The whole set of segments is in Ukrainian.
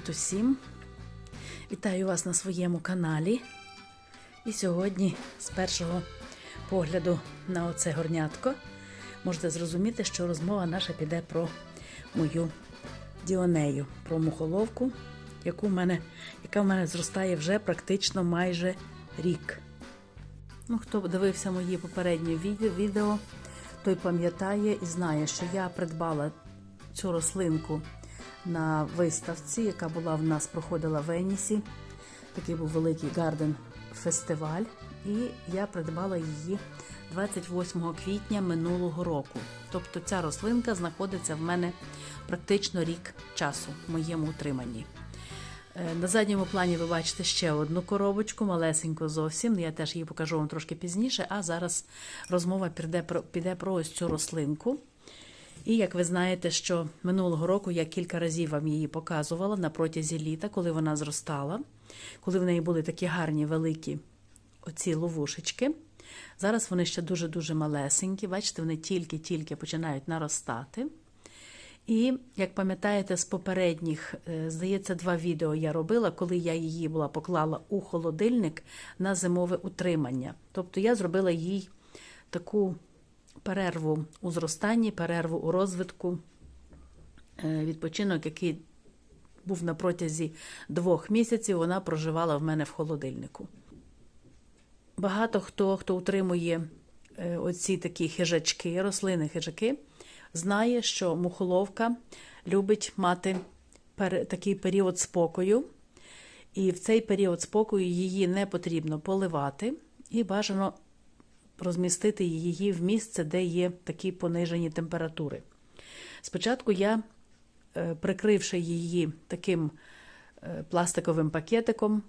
Привіт усім! Вітаю вас на своєму каналі. І сьогодні, з першого погляду на оце горнятко, можете зрозуміти, що розмова наша піде про мою діонею, про мухоловку, яку в мене, яка в мене зростає вже практично майже рік. Ну, хто дивився мої попередні відео, той пам'ятає і знає, що я придбала цю рослинку на виставці, яка була в нас проходила в Енісі. Такий був великий гарден фестиваль, і я придбала її 28 квітня минулого року. Тобто ця рослинка знаходиться в мене практично рік часу в моєму утриманні. Е, На задньому плані ви бачите ще одну коробочку, малесеньку зовсім. Я теж її покажу вам трошки пізніше. А зараз розмова піде про, піде про ось цю рослинку. І як ви знаєте, що минулого року я кілька разів вам її показувала на протязі літа, коли вона зростала, коли в неї були такі гарні великі оці ловушечки. Зараз вони ще дуже-дуже малесенькі. Бачите, вони тільки-тільки починають наростати. І, як пам'ятаєте, з попередніх, е, здається, два відео я робила, коли я її була поклала у холодильник на зимове утримання. Тобто я зробила їй таку перерву у зростанні, перерву у розвитку, е, відпочинок, який був на протязі двох місяців, вона проживала в мене в холодильнику. Багато хто, хто утримує е, оці такі хижачки, рослини хижаки, знає, що мухоловка любить мати такий період спокою. І в цей період спокою її не потрібно поливати, і бажано розмістити її в місце, де є такі понижені температури. Спочатку я, е, прикривши її таким е, пластиковим пакетиком,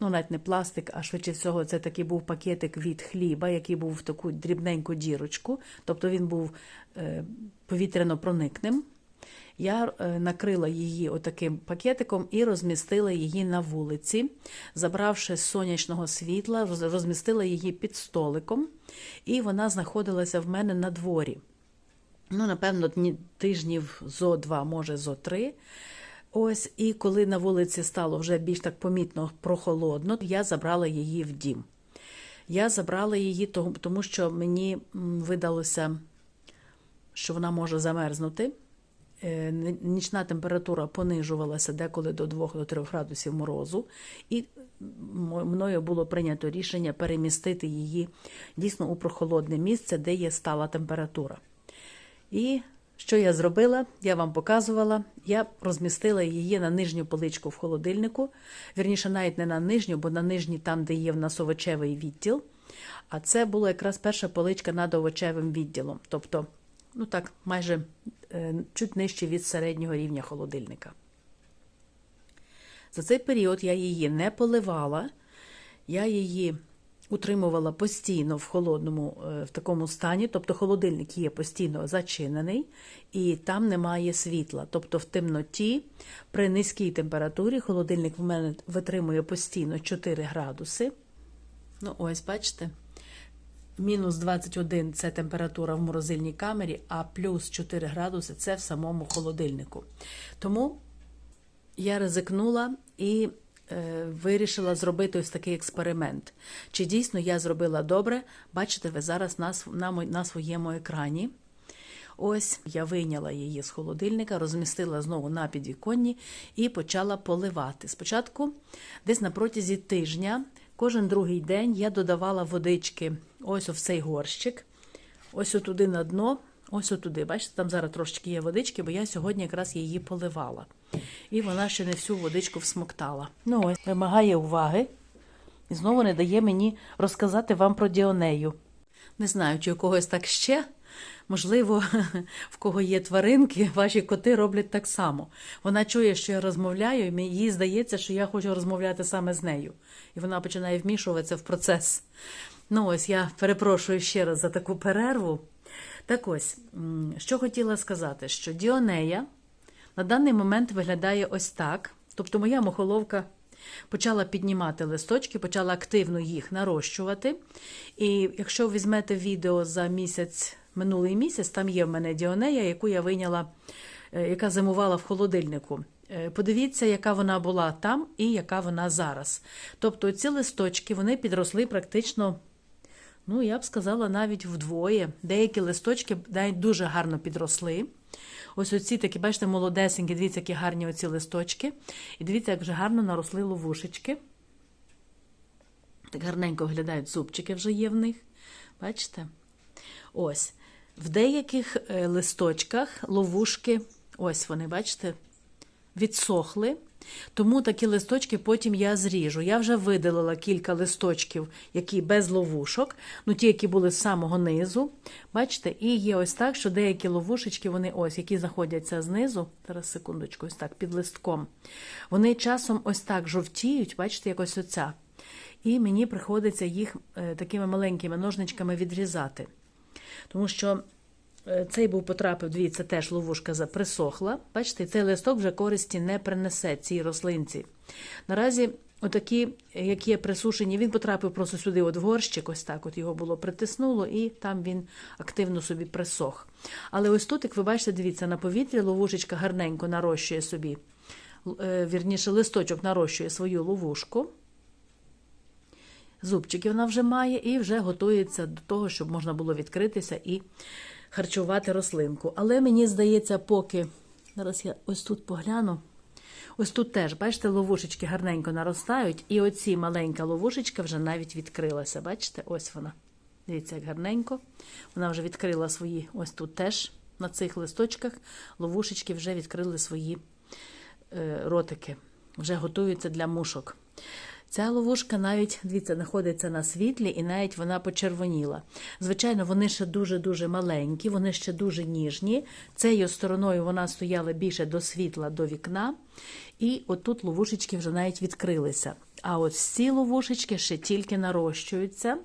ну, навіть не пластик, а швидше всього, це такий був пакетик від хліба, який був в таку дрібненьку дірочку, тобто він був е, повітряно проникним. Я е, накрила її отаким пакетиком і розмістила її на вулиці, забравши сонячного світла, розмістила її під столиком, і вона знаходилася в мене на дворі. Ну, напевно, тижнів зо два, може зо три. Ось, і коли на вулиці стало вже більш так помітно прохолодно, я забрала її в дім. Я забрала її, тому що мені видалося, що вона може замерзнути. Е, Нічна температура понижувалася деколи до 2-3 градусів морозу, і мною було прийнято рішення перемістити її дійсно у прохолодне місце, де є стала температура. І що я зробила? Я вам показувала. Я розмістила її на нижню поличку в холодильнику. Вірніше, навіть не на нижню, бо на нижній там, де є в нас овочевий відділ. А це була якраз перша поличка над овочевим відділом. Тобто, ну так, майже е, чуть нижче від середнього рівня холодильника. За цей період я її не поливала, я її утримувала постійно в холодному е, в такому стані, тобто холодильник є постійно зачинений, і там немає світла. Тобто в темноті при низькій температурі холодильник в мене витримує постійно 4 градуси. Ну, ось, бачите. Мінус 21 це температура в морозильній камері, а плюс 4 градуси це в самому холодильнику. Тому я ризикнула і е, вирішила зробити ось такий експеримент. Чи дійсно я зробила добре? Бачите ви зараз на, на, на своєму екрані. Ось я вийняла її з холодильника, розмістила знову на підвіконні і почала поливати. Спочатку, десь на протязі тижня, кожен другий день я додавала водички ось в цей горщик, ось отуди на дно, ось отуди. Бачите, там зараз трошечки є водички, бо я сьогодні якраз її поливала. І вона ще не всю водичку всмоктала. Ну ось, вимагає уваги і знову не дає мені розказати вам про Діонею. Не знаю, чи у когось так ще. Можливо, в кого є тваринки, ваші коти роблять так само. Вона чує, що я розмовляю, і їй здається, що я хочу розмовляти саме з нею. І вона починає вмішуватися в процес. Ну ось я перепрошую ще раз за таку перерву. Так ось, що хотіла сказати, що Діонея на даний момент виглядає ось так. Тобто моя мухоловка почала піднімати листочки, почала активно їх нарощувати. І якщо візьмете відео за місяць, минулий місяць, там є в мене Діонея, яку я вийняла, е, яка зимувала в холодильнику. Е, Подивіться, яка вона була там і яка вона зараз. Тобто ці листочки вони підросли практично, ну я б сказала, навіть вдвоє. Деякі листочки навіть дуже гарно підросли. Ось оці такі, бачите, молодесенькі, дивіться, які гарні оці листочки. І дивіться, як вже гарно наросли ловушечки. Так гарненько виглядають зубчики вже є в них. Бачите? Ось. В деяких е, листочках ловушки, ось вони, бачите, відсохли. Тому такі листочки потім я зріжу. Я вже видалила кілька листочків, які без ловушок, ну ті, які були з самого низу. Бачите, і є ось так, що деякі ловушечки, вони ось, які знаходяться знизу, зараз секундочку, ось так, під листком, вони часом ось так жовтіють, бачите, якось оця. І мені приходиться їх е, такими маленькими ножничками відрізати. Тому що е, цей був потрапив, дивіться, теж ловушка заприсохла. Бачите, цей листок вже користі не принесе цій рослинці. Наразі, отакі, які є присушені, він потрапив просто сюди, от в горщик, ось так, от його було притиснуло, і там він активно собі присох. Але ось тут, як ви бачите, дивіться, на повітрі ловушечка гарненько нарощує собі, е, вірніше, листочок нарощує свою ловушку. Зубчики вона вже має і вже готується до того, щоб можна було відкритися і харчувати рослинку. Але мені здається, поки зараз я ось тут погляну. Ось тут теж, бачите, ловушечки гарненько наростають, і оці маленька ловушечка вже навіть відкрилася. Бачите, ось вона. Дивіться, як гарненько. Вона вже відкрила свої, ось тут теж на цих листочках ловушечки вже відкрили свої е, ротики, вже готуються для мушок. Ця ловушка навіть, дивіться, знаходиться на світлі, і навіть вона почервоніла. Звичайно, вони ще дуже-дуже маленькі, вони ще дуже ніжні. Цією стороною вона стояла більше до світла, до вікна. І отут ловушечки вже навіть відкрилися. А от ці ловушечки ще тільки нарощуються.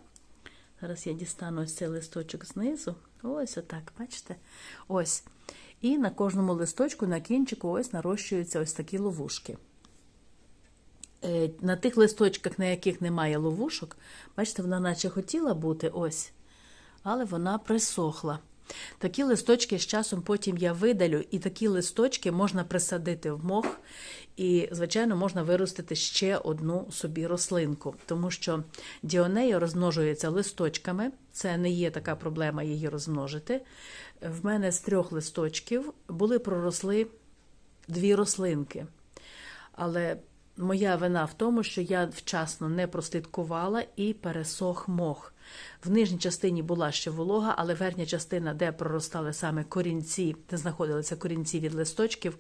Зараз я дістану ось цей листочок знизу. Ось отак, бачите? Ось. І на кожному листочку, на кінчику, ось нарощуються ось такі ловушки. Е, На тих листочках, на яких немає ловушок, бачите, вона наче хотіла бути ось, але вона присохла. Такі листочки з часом потім я видалю, і такі листочки можна присадити в мох, і, звичайно, можна виростити ще одну собі рослинку, тому що діонея розмножується листочками. Це не є така проблема її розмножити. В мене з трьох листочків були проросли дві рослинки. Але моя вина в тому, що я вчасно не прослідкувала і пересох мох. В нижній частині була ще волога, але верхня частина, де проростали саме корінці, де знаходилися корінці від листочків.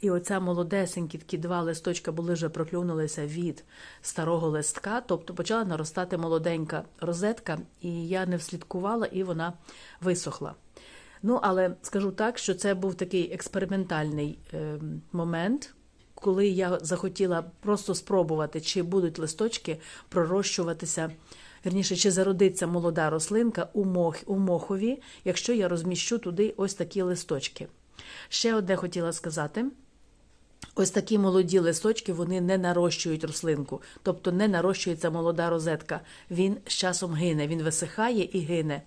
І оця молодесенькі такі два листочка були вже проклюнулися від старого листка, тобто почала наростати молоденька розетка, і я не вслідкувала, і вона висохла. Ну, але скажу так, що це був такий експериментальний е, момент, коли я захотіла просто спробувати, чи будуть листочки пророщуватися, вірніше, чи зародиться молода рослинка у, мох, у мохові, якщо я розміщу туди ось такі листочки. Ще одне хотіла сказати. Ось такі молоді листочки вони не нарощують рослинку, тобто не нарощується молода розетка. Він з часом гине, він висихає і гине.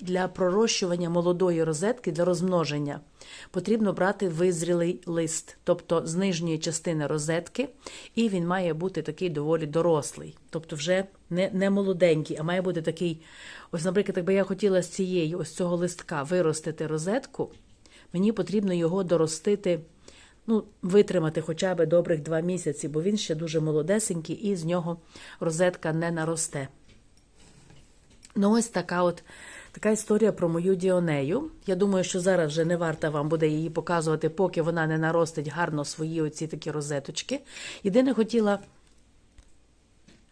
Для пророщування молодої розетки, для розмноження, потрібно брати визрілий лист, тобто з нижньої частини розетки, і він має бути такий доволі дорослий, тобто вже не, не молоденький, а має бути такий. Ось, наприклад, якби я хотіла з цієї ось цього листка виростити розетку, мені потрібно його доростити ну, витримати хоча б добрих два місяці, бо він ще дуже молодесенький і з нього розетка не наросте. Ну, ось така от така історія про мою діонею. Я думаю, що зараз вже не варто вам буде її показувати, поки вона не наростить гарно свої оці такі розеточки. Єдине хотіла,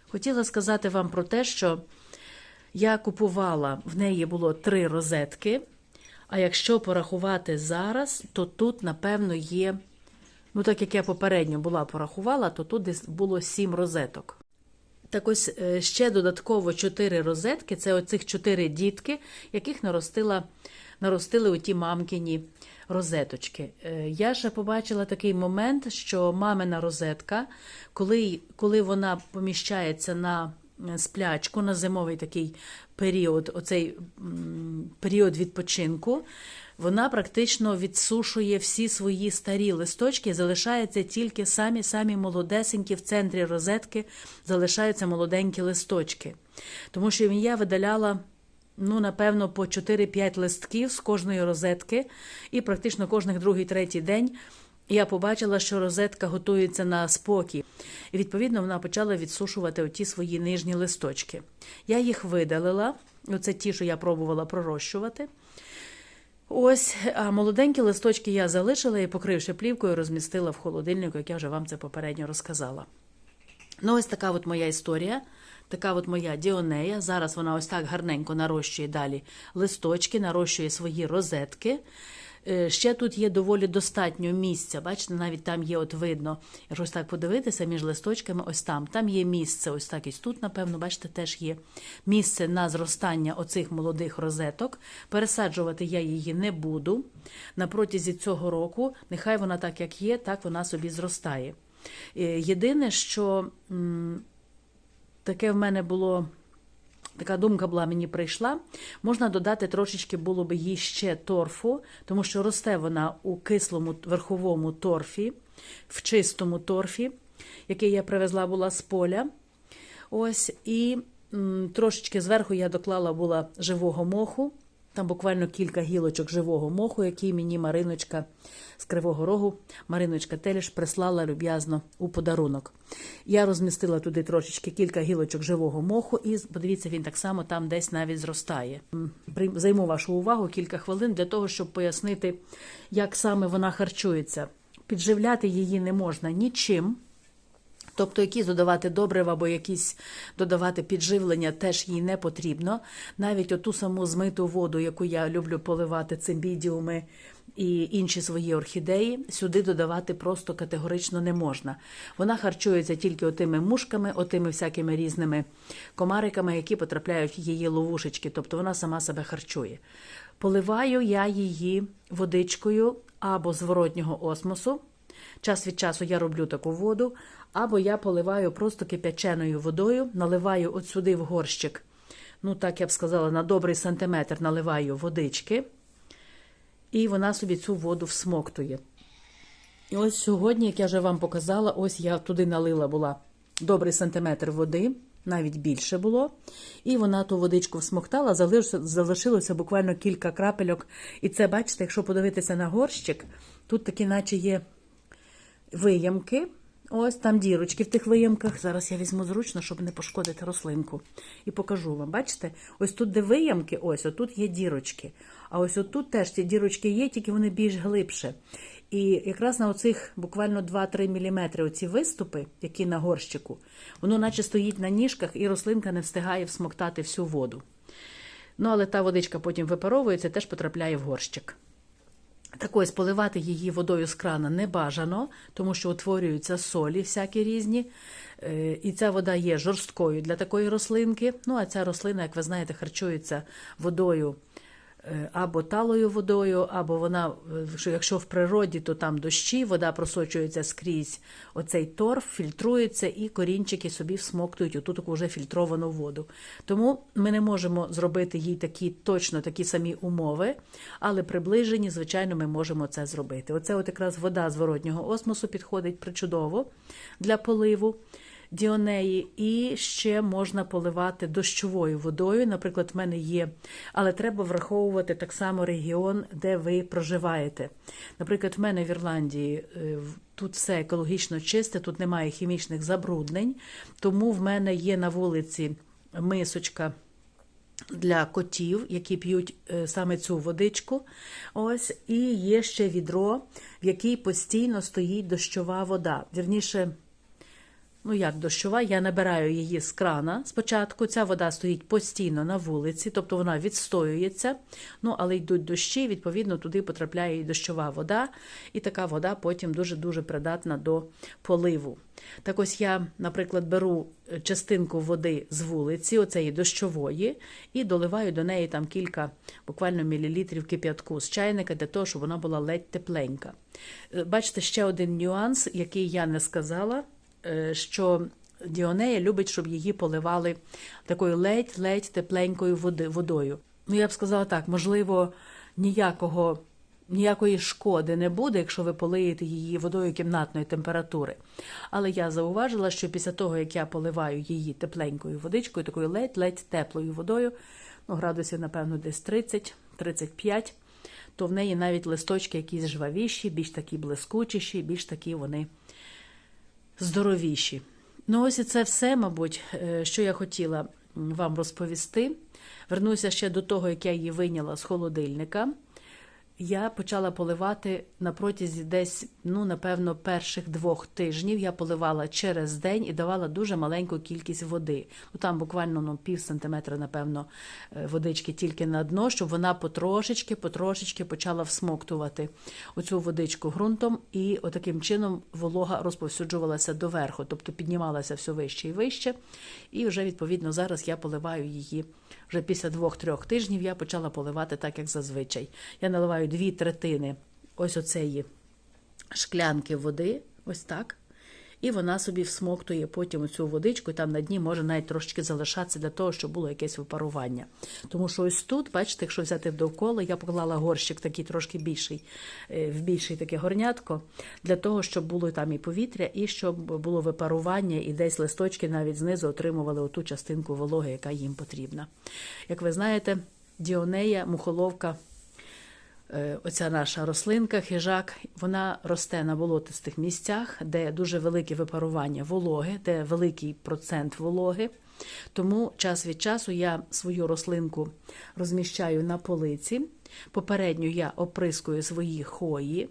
хотіла сказати вам про те, що я купувала, в неї було три розетки. А якщо порахувати зараз, то тут, напевно, є. Ну, так як я попередньо була порахувала, то тут десь було сім розеток. Так ось е, ще додатково чотири розетки це оцих чотири дітки, яких наростила, наростили оті мамкині розеточки. Е, Я ще побачила такий момент, що мамина розетка, коли, коли вона поміщається на сплячку на зимовий такий період, оцей період відпочинку, вона практично відсушує всі свої старі листочки, залишаються тільки самі-самі молодесенькі в центрі розетки, залишаються молоденькі листочки. Тому що я видаляла ну, напевно, по 4-5 листків з кожної розетки, і практично кожних другий, третій день я побачила, що розетка готується на спокій. І відповідно вона почала відсушувати оті свої нижні листочки. Я їх видалила. Оце ті, що я пробувала пророщувати. Ось, а молоденькі листочки я залишила і, покривши плівкою, розмістила в холодильнику, як я вже вам це попередньо розказала. Ну, ось така от моя історія. Така от моя діонея. Зараз вона ось так гарненько нарощує далі листочки, нарощує свої розетки. Е, Ще тут є доволі достатньо місця. Бачите, навіть там є, от видно, якщо так подивитися між листочками, ось там. Там є місце, ось так і тут, напевно, бачите, теж є місце на зростання оцих молодих розеток. Пересаджувати я її не буду. На протязі цього року, нехай вона так, як є, так вона собі зростає. Е, Єдине, що таке в мене було. Така думка була мені прийшла. Можна додати трошечки було б їй ще торфу, тому що росте вона у кислому верховому торфі, в чистому торфі, який я привезла була з поля. Ось, і м, трошечки зверху я доклала була живого моху. Там буквально кілька гілочок живого моху, який мені Мариночка з Кривого Рогу, Мариночка Теліш прислала люб'язно у подарунок. Я розмістила туди трошечки кілька гілочок живого моху, і подивіться, він так само там десь навіть зростає. Займу вашу увагу кілька хвилин для того, щоб пояснити, як саме вона харчується. Підживляти її не можна нічим. Тобто якісь додавати добрива або якісь додавати підживлення теж їй не потрібно. Навіть оту саму змиту воду, яку я люблю поливати цимбідіуми і інші свої орхідеї, сюди додавати просто категорично не можна. Вона харчується тільки отими мушками, отими всякими різними комариками, які потрапляють в її ловушечки. Тобто вона сама себе харчує. Поливаю я її водичкою або зворотнього осмосу. Час від часу я роблю таку воду, або я поливаю просто кип'яченою водою, наливаю от сюди в горщик. Ну, так я б сказала, на добрий сантиметр наливаю водички, і вона собі цю воду всмоктує. І ось сьогодні, як я вже вам показала, ось я туди налила була добрий сантиметр води, навіть більше було. І вона ту водичку всмоктала, залишилося буквально кілька крапельок. І це, бачите, якщо подивитися на горщик, тут такі, наче є виямки. Ось там дірочки в тих виямках. Зараз я візьму зручно, щоб не пошкодити рослинку. І покажу вам. Бачите? Ось тут, де виямки, ось отут є дірочки. А ось отут теж ці дірочки є, тільки вони більш глибше. І якраз на оцих буквально 2-3 мм оці виступи, які на горщику, воно наче стоїть на ніжках, і рослинка не встигає всмоктати всю воду. Ну, але та водичка потім випаровується, теж потрапляє в горщик. Так ось поливати її водою з крана не бажано, тому що утворюються солі всякі різні. Е, І ця вода є жорсткою для такої рослинки. Ну, а ця рослина, як ви знаєте, харчується водою або талою водою, або вона, е, що якщо в природі, то там дощі, вода просочується скрізь оцей торф, фільтрується, і корінчики собі всмоктують оту таку вже фільтровану воду. Тому ми не можемо зробити їй такі точно такі самі умови, але приближені, звичайно, ми можемо це зробити. Оце от якраз вода зворотнього осмосу підходить причудово для поливу. Діонеї, і ще можна поливати дощовою водою. Наприклад, в мене є, але треба враховувати так само регіон, де ви проживаєте. Наприклад, в мене в Ірландії е, тут все екологічно чисте, тут немає хімічних забруднень, тому в мене є на вулиці мисочка для котів, які п'ють е, саме цю водичку. Ось, і є ще відро, в якій постійно стоїть дощова вода. Вірніше, ну як дощова, я набираю її з крана спочатку. Ця вода стоїть постійно на вулиці, тобто вона відстоюється. Ну, але йдуть дощі, відповідно, туди потрапляє і дощова вода, і така вода потім дуже-дуже придатна до поливу. Так ось я, наприклад, беру е, частинку води з вулиці, оцеї дощової, і доливаю до неї там кілька буквально мілілітрів кип'ятку з чайника для того, щоб вона була ледь тепленька. Е, Бачите, ще один нюанс, який я не сказала, що Діонея любить, щоб її поливали такою ледь-ледь тепленькою водою. Ну, я б сказала так, можливо, ніякого. Ніякої шкоди не буде, якщо ви полиєте її водою кімнатної температури. Але я зауважила, що після того, як я поливаю її тепленькою водичкою, такою ледь-ледь теплою водою, ну, градусів, напевно, десь 30-35, то в неї навіть листочки якісь жвавіші, більш такі блискучіші, більш такі вони здоровіші. Ну, ось і це все, мабуть, е, що я хотіла вам розповісти. Вернуся ще до того, як я її виняла з холодильника. Я почала поливати на протязі десь, ну, напевно, перших двох тижнів. Я поливала через день і давала дуже маленьку кількість води. Ну, там буквально ну, пів сантиметра, напевно, е, водички тільки на дно, щоб вона потрошечки, потрошечки почала всмоктувати оцю водичку ґрунтом, і отаким чином волога розповсюджувалася доверху, тобто піднімалася все вище і вище. І вже, відповідно, зараз я поливаю її. Вже після двох-трьох тижнів я почала поливати так, як зазвичай. Я наливаю дві третини ось оцеї шклянки води, ось так. І вона собі всмоктує потім цю водичку, і там на дні може навіть трошечки залишатися для того, щоб було якесь випарування. Тому що ось тут, бачите, якщо взяти довкола, я поклала горщик такий трошки більший, е, в більший таке горнятко, для того, щоб було там і повітря, і щоб було випарування, і десь листочки навіть знизу отримували оту частинку вологи, яка їм потрібна. Як ви знаєте, діонея, мухоловка. Е, Оця наша рослинка, хижак, вона росте на болотистих місцях, де дуже велике випарування вологи, де великий процент вологи. Тому час від часу я свою рослинку розміщаю на полиці. Попередньо я оприскую свої хої.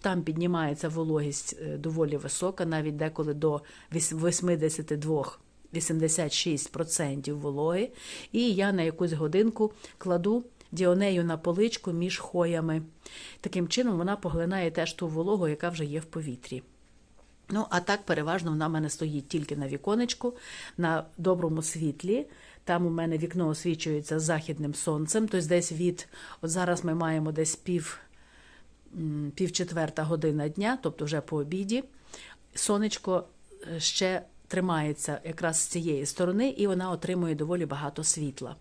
Там піднімається вологість е, доволі висока, навіть деколи до 82 86% вологи. І я на якусь годинку кладу діонею на поличку між хоями. Таким чином вона поглинає теж ту вологу, яка вже є в повітрі. Ну, а так переважно вона в мене стоїть тільки на віконечку, на доброму світлі. Там у мене вікно освічується західним сонцем. Тобто десь від, от зараз ми маємо десь пів, пів година дня, тобто вже по обіді. Сонечко е, ще тримається якраз з цієї сторони, і вона отримує доволі багато світла.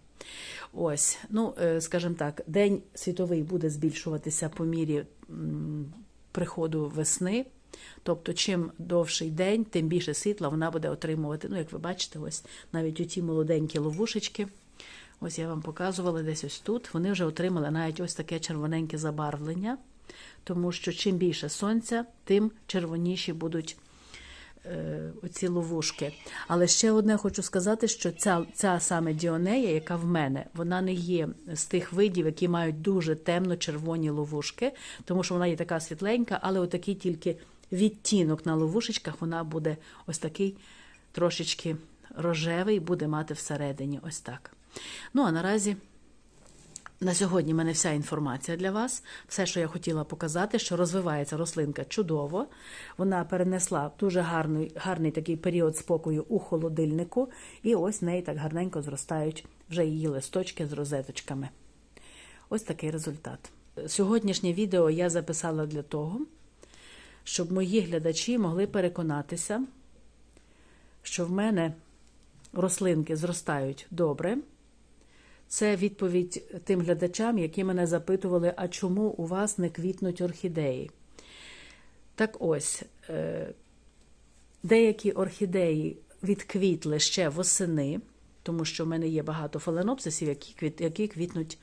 Ось, ну, е, скажімо так, день світовий буде збільшуватися по мірі приходу весни. Тобто, чим довший день, тим більше світла вона буде отримувати. Ну, як ви бачите, ось навіть оті молоденькі ловушечки. Ось я вам показувала десь ось тут. Вони вже отримали навіть ось таке червоненьке забарвлення, тому що чим більше сонця, тим червоніші будуть оці ловушки. Але ще одне хочу сказати, що ця ця саме діонея, яка в мене, вона не є з тих видів, які мають дуже темно-червоні ловушки, тому що вона є така світленька, але отакий тільки відтінок на ловушечках вона буде ось такий трошечки рожевий, буде мати всередині ось так. Ну, а наразі. На сьогодні в мене вся інформація для вас. Все, що я хотіла показати, що розвивається рослинка чудово. Вона перенесла дуже гарний гарний такий період спокою у холодильнику, і ось в неї так гарненько зростають вже її листочки з розеточками. Ось такий результат. Сьогоднішнє відео я записала для того, щоб мої глядачі могли переконатися, що в мене рослинки зростають добре. Це відповідь тим глядачам, які мене запитували, а чому у вас не квітнуть орхідеї? Так ось, е, деякі орхідеї відквітли ще восени, тому що в мене є багато фаленопсисів, які які квітнуть,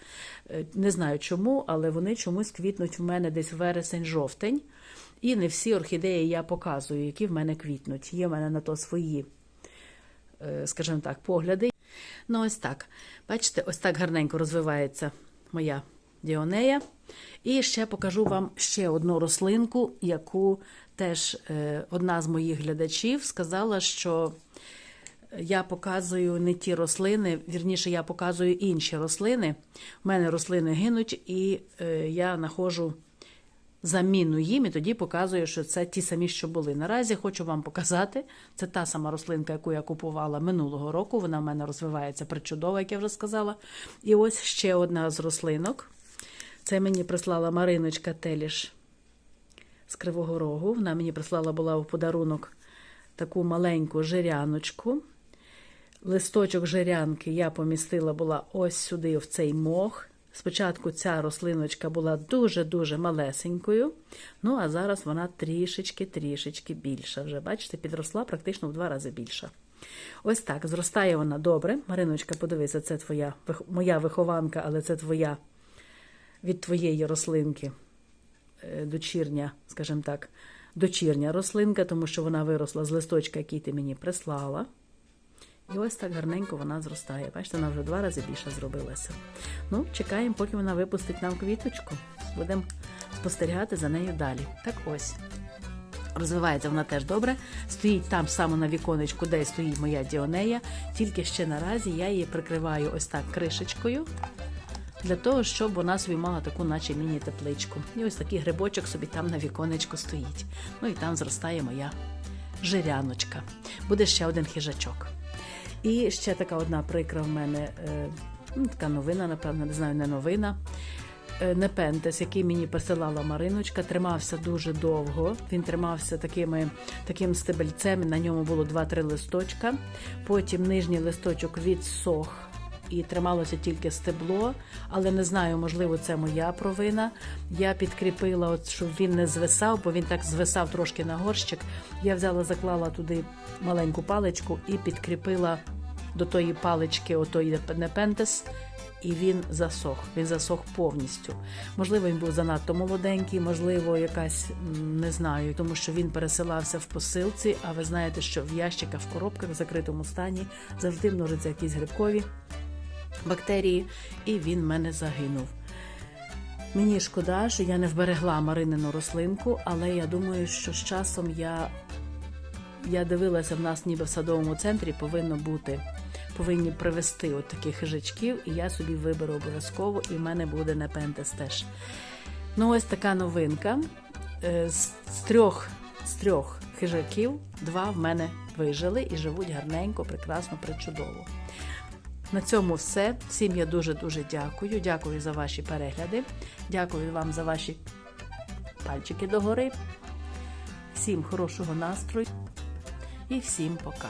е, не знаю чому, але вони чомусь квітнуть в мене десь вересень-жовтень. І не всі орхідеї я показую, які в мене квітнуть. Є в мене на то свої, е, скажімо так, погляди. Ну, ось так. Бачите, ось так гарненько розвивається моя діонея. І ще покажу вам ще одну рослинку, яку теж е, одна з моїх глядачів сказала, що я показую не ті рослини, вірніше, я показую інші рослини. У мене рослини гинуть, і е, я знаходжу заміну їм, і тоді показую, що це ті самі, що були. Наразі хочу вам показати. Це та сама рослинка, яку я купувала минулого року. Вона в мене розвивається причудово, як я вже сказала. І ось ще одна з рослинок. Це мені прислала Мариночка Теліш з Кривого Рогу. Вона мені прислала була в подарунок таку маленьку жиряночку. Листочок жирянки я помістила була ось сюди, в цей мох. Спочатку ця рослиночка була дуже-дуже малесенькою, ну а зараз вона трішечки-трішечки більша. Вже, бачите, підросла практично в два рази більша. Ось так, зростає вона добре. Мариночка, подивися, це твоя моя вихованка, але це твоя від твоєї рослинки е, дочірня, скажімо так, дочірня рослинка, тому що вона виросла з листочка, який ти мені прислала. І ось так гарненько вона зростає. Бачите, вона вже два рази більше зробилася. Ну, чекаємо, поки вона випустить нам квіточку. Будемо спостерігати за нею далі. Так ось. Розвивається вона теж добре. Стоїть там саме на віконечку, де стоїть моя діонея. Тільки ще наразі я її прикриваю ось так кришечкою. Для того, щоб вона собі мала таку, наче міні-тепличку. І ось такий грибочок собі там на віконечку стоїть. Ну і там зростає моя жиряночка. Буде ще один хижачок. І ще така одна прикра в мене, е, ну, така новина, напевно, не знаю, не новина. Е, Непентес, який мені присилала Мариночка, тримався дуже довго. Він тримався такими, таким стебельцем, на ньому було 2-3 листочка. Потім нижній листочок відсох і трималося тільки стебло, але не знаю, можливо, це моя провина. Я підкріпила, от, щоб він не звисав, бо він так звисав трошки на горщик. Я взяла, заклала туди маленьку паличку і підкріпила до тої палички, отої непентес, і він засох. Він засох повністю. Можливо, він був занадто молоденький, можливо, якась не знаю, тому що він пересилався в посилці. А ви знаєте, що в ящиках, в коробках в закритому стані завжди множаться якісь грибкові бактерії, і він в мене загинув. Мені шкода, що я не вберегла Маринину рослинку, але я думаю, що з часом я, я дивилася в нас ніби в садовому центрі повинно бути, повинні привезти от таких хижачків, і я собі виберу обов'язково, і в мене буде непентес теж. Ну, ось така новинка. Е, З, з трьох, з трьох хижаків два в мене вижили і живуть гарненько, прекрасно, причудово. На цьому все. Всім я дуже-дуже дякую. Дякую за ваші перегляди. Дякую вам за ваші пальчики догори. Всім хорошого настрою і всім пока.